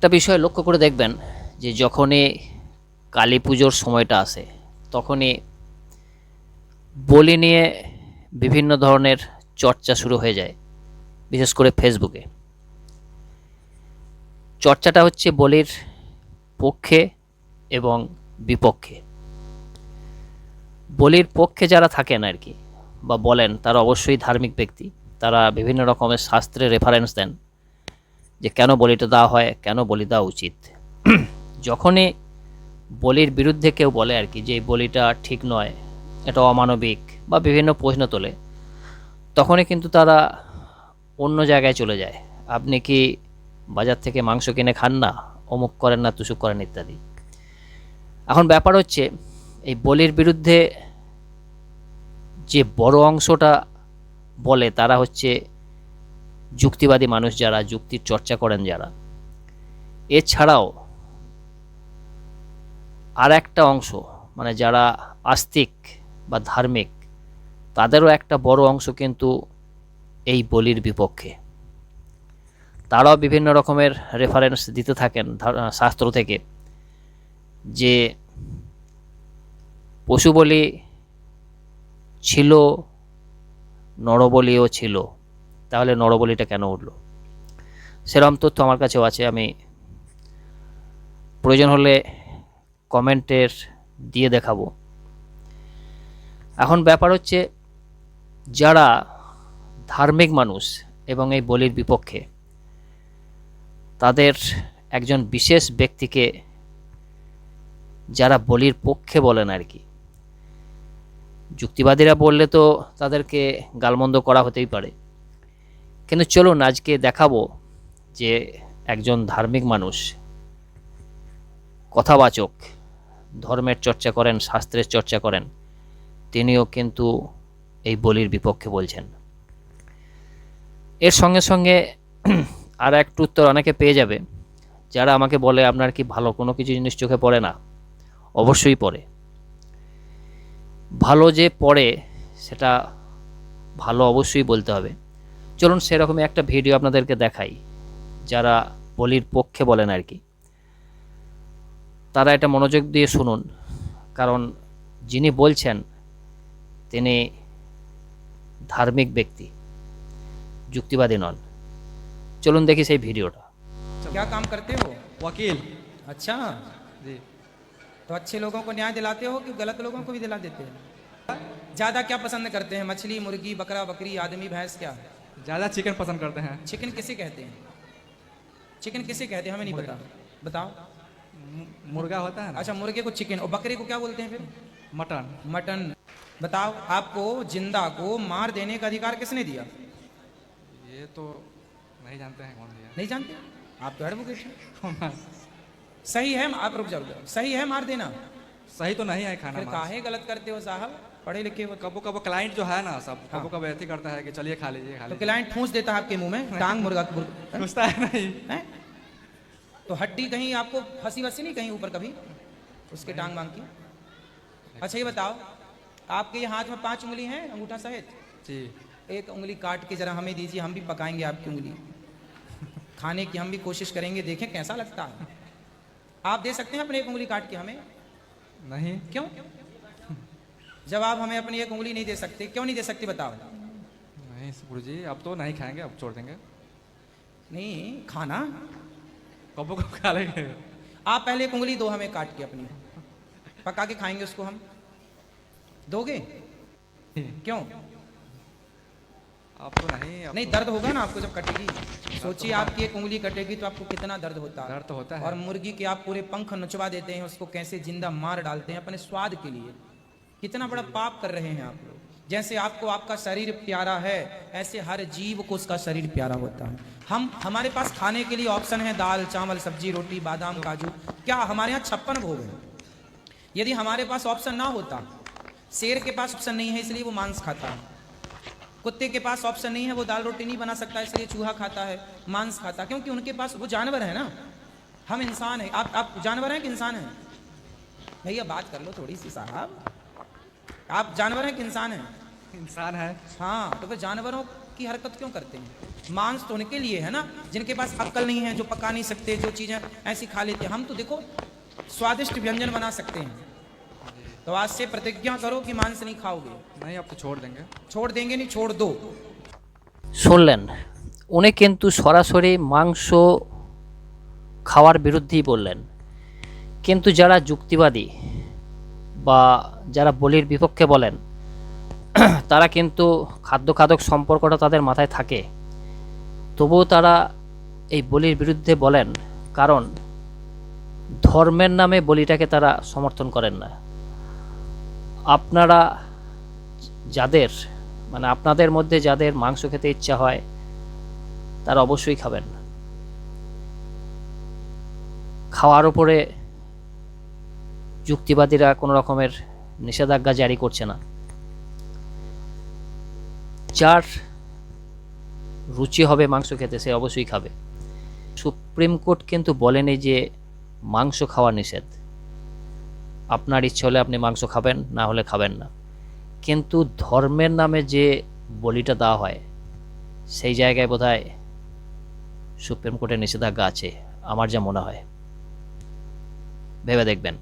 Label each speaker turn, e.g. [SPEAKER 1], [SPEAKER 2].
[SPEAKER 1] একটা বিষয় লক্ষ্য করে দেখবেন যে যখনই কালী পুজোর সময়টা আসে, তখনই বলি নিয়ে বিভিন্ন ধরনের চর্চা শুরু হয়ে যায়, বিশেষ করে ফেসবুকে। চর্চাটা হচ্ছে বলির পক্ষে এবং বিপক্ষে। বলির পক্ষে যারা থাকেন আর কি, বা বলেন, তারা অবশ্যই ধার্মিক ব্যক্তি। তারা বিভিন্ন রকমের শাস্ত্রে রেফারেন্স দেন। যে কেন বলিটা দেওয়া হয়, কেন বলি দেওয়া উচিত? যখনই বলির বিরুদ্ধে কেউ বলে আর কি যে এই বলিটা ঠিক নয়, এটা অমানবিক বা বিভিন্ন প্রশ্ন তোলে, তখনই কিন্তু তারা অন্য জায়গায় চলে যায়। আপনি কি বাজার থেকে মাংস কিনে খান না? অমুক করেন না, তুসুক করেন ইত্যাদি। এখন ব্যাপার হচ্ছে, এই বলির বিরুদ্ধে যে বড় অংশটা বলে, তারা হচ্ছে যুক্তিবাদী মানুষ যারা, যুক্তির চর্চা করেন যারা। এছাড়াও আর একটা অংশ মানে যারা আস্তিক বা ধার্মিক, তাদেরও একটা বড় অংশ কিন্তু এই বলির বিপক্ষে। তারাও বিভিন্ন রকমের রেফারেন্স দিতে থাকেন শাস্ত্র থেকে যে পশু বলি ছিল, নরবলিও ছিল। তাহলে নরবলিটা কেন উঠল? সেরম তথ্য আমার কাছেও আছে, আমি প্রয়োজন হলে কমেন্টের দিয়ে দেখাবো। এখন ব্যাপার হচ্ছে, যারা ধার্মিক মানুষ এবং এই বলির বিপক্ষে, তাদের একজন বিশেষ ব্যক্তিকে যারা বলির পক্ষে বলেন আর কি, যুক্তিবাদীরা বললে তো তাদেরকে গালমন্দ করা হতেই পারে। কিন্তু চলুন আজকে দেখাবো যে একজন ধার্মিক মানুষ, কথাবাচক, ধর্মের চর্চা করেন, শাস্ত্রের চর্চা করেন, তিনিও কিন্তু এই বলির বিপক্ষে বলছেন। এর সঙ্গে সঙ্গে আর একটু উত্তর অনেকে পেয়ে যাবে, যারা আমাকে বলে, আপনার কি ভালো কোনো কিছু জিনিস চোখে পড়ে না? অবশ্যই পড়ে। ভালো যে পড়ে, সেটা ভালো অবশ্যই বলতে হবে। চলুন সেরকমই একটা ভিডিও আপনাদেরকে দেখাই যারা বলির পক্ষে বলেন আর কি তারা এটা মনোযোগ দিয়ে শুনুন কারণ যিনি বলছেন তিনি ধার্মিক ব্যক্তি যুক্তিবাদী নন চলুন দেখি সেই ভিডিওটা
[SPEAKER 2] क्या काम करते हो
[SPEAKER 3] वकील
[SPEAKER 2] अच्छा
[SPEAKER 3] जी
[SPEAKER 2] तो अच्छे लोगों को न्याय दिलाते हो कि गलत लोगों को भी दिला देते हो ज्यादा क्या पसंद करते हैं मछली मुर्गी बकरा बकरी आदमी भैंस क्या
[SPEAKER 3] ज़्यादा चिकन पसंद करते हैं।
[SPEAKER 2] चिकन किसे कहते हैं? चिकन किसे कहते हैं? हमें नहीं पता। बताओ।
[SPEAKER 3] मुर्गा होता है ना?
[SPEAKER 2] अच्छा मुर्गे को चिकन। और बकरे को क्या बोलते हैं फिर?
[SPEAKER 3] मटन।
[SPEAKER 2] मटन। बताओ आपको ज़िंदा को मार देने का अधिकार किसने दिया?
[SPEAKER 3] ये तो नहीं जानते हैं कौन दिया।
[SPEAKER 2] नहीं जानते? आप तो एडवोकेट हैं। सही है आप रुक जाओ। सही है मार देना।
[SPEAKER 3] सही तो नहीं है खाना
[SPEAKER 2] काहे गलत करते हो साहब? पढ़े लिखे हो।
[SPEAKER 3] कबो कबो क्लाइंट जो है ना सब
[SPEAKER 2] हाँ।
[SPEAKER 3] कबो कबो ऐसे करता है कि चलिए खा लीजिए खा
[SPEAKER 2] तो
[SPEAKER 3] लीजिए।
[SPEAKER 2] क्लाइंट ठूस देता है आपके मुँह में? टांग मुर्गा मुर्गा। हैं?
[SPEAKER 3] है नहीं।
[SPEAKER 2] हैं? तो हड्डी कहीं आपको फंसी वसी नहीं कहीं ऊपर कभी? उसके टांग मांग की। अच्छा ये बताओ आपके ये हाथ में पाँच उंगली हैं अंगूठा सहित?
[SPEAKER 3] जी।
[SPEAKER 2] एक उंगली काट के जरा हमें दीजिए हम भी पकाएँगे आपकी उंगली। खाने की हम भी कोशिश करेंगे देखें कैसा लगता है। आप दे सकते हैं अपने एक उंगली काट के हमें?
[SPEAKER 3] नहीं?
[SPEAKER 2] क्यों? जब आप हमें अपनी एक उंगली नहीं दे सकते क्यों नहीं दे सकते बताओ?
[SPEAKER 3] नहीं गुरु जी अब तो नहीं खाएँगे अब छोड़ देंगे।
[SPEAKER 2] नहीं खाना?
[SPEAKER 3] कब कब खा लेंगे?
[SPEAKER 2] आप पहले एक उंगली दो हमें काट के अपनी। पका के खाएँगे उसको हम। दोगे? क्यों?
[SPEAKER 3] तो नहीं अब
[SPEAKER 2] नहीं दर्द होगा ना आपको जब कटेगी। सोचिए आपकी एक उंगली कटेगी तो आपको कितना दर्द होता है।
[SPEAKER 3] दर्द होता है।
[SPEAKER 2] और मुर्गी के आप पूरे पंख नचवा देते हैं उसको कैसे ज़िंदा मार डालते हैं अपने स्वाद के लिए। कितना बड़ा पाप कर रहे हैं आप लोग। जैसे आपको आपका शरीर प्यारा है ऐसे हर जीव को उसका शरीर प्यारा होता है। हम हमारे पास खाने के लिए ऑप्शन है दाल चावल सब्ज़ी रोटी बादाम काजू। क्या हमारे यहाँ छप्पन भोग है? यदि हमारे पास ऑप्शन ना होता शेर के पास ऑप्शन नहीं है इसलिए वो मांस खाता है। कुत्ते के पास ऑप्शन नहीं है वो दाल रोटी नहीं बना सकता इसलिए चूहा खाता है मांस खाता क्योंकि उनके पास वो जानवर है ना। हम इंसान हैं। आप आप जानवर हैं कि इंसान हैं? भैया बात कर लो थोड़ी सी साहब। आप जानवर हैं कि इंसान हैं?
[SPEAKER 3] इंसान है।
[SPEAKER 2] हाँ तो फिर जानवरों की हरकत क्यों करते हैं? मांस तो उनके लिए है ना जिनके पास अक्ल नहीं है जो पका नहीं सकते जो चीज़ें ऐसी खा लेते हैं। हम तो देखो स्वादिष्ट व्यंजन बना सकते हैं। तो आज से प्रतिज्ञा करो कि मांस नहीं खाओगे
[SPEAKER 3] नहीं अब तो छोड़ देंगे
[SPEAKER 2] छोड़ देंगे नहीं छोड़ दो
[SPEAKER 1] শুনলেন উনি কিন্তু সরাসরি মাংস খাওয়ার বিরুদ্ধেই বললেন কিন্তু যারা যুক্তিবাদী বা যারা বলির বিপক্ষে বলেন তারা কিন্তু খাদ্য খাদক সম্পর্কটা তাদের মাথায় থাকে তবুও তারা এই বলির বিরুদ্ধে বলেন কারণ ধর্মের নামে বলিটাকে তারা সমর্থন করেন না আপনারা যাদের মানে আপনাদের মধ্যে যাদের মাংস খেতে ইচ্ছা হয়, তারা অবশ্যই খাবেন। খাওয়ার উপরে যুক্তিবাদীরা কোনো রকমের নিষেধাজ্ঞা জারি করছে না। যার রুচি হবে মাংস খেতে, সে অবশ্যই খাবে। সুপ্রিম কোর্ট কিন্তু বলেনি যে মাংস খাওয়া নিষেধ। আপনার ইচ্ছে হলে আপনি মাংস খাবেন, না হলে খাবেন না। কিন্তু ধর্মের নামে যে বলিটা দেওয়া হয়, সেই জায়গায় বোধহয় সুপ্রিম কোর্টের নিষেধাজ্ঞা আছে, আমার যা মনে হয়। ভেবে দেখবেন।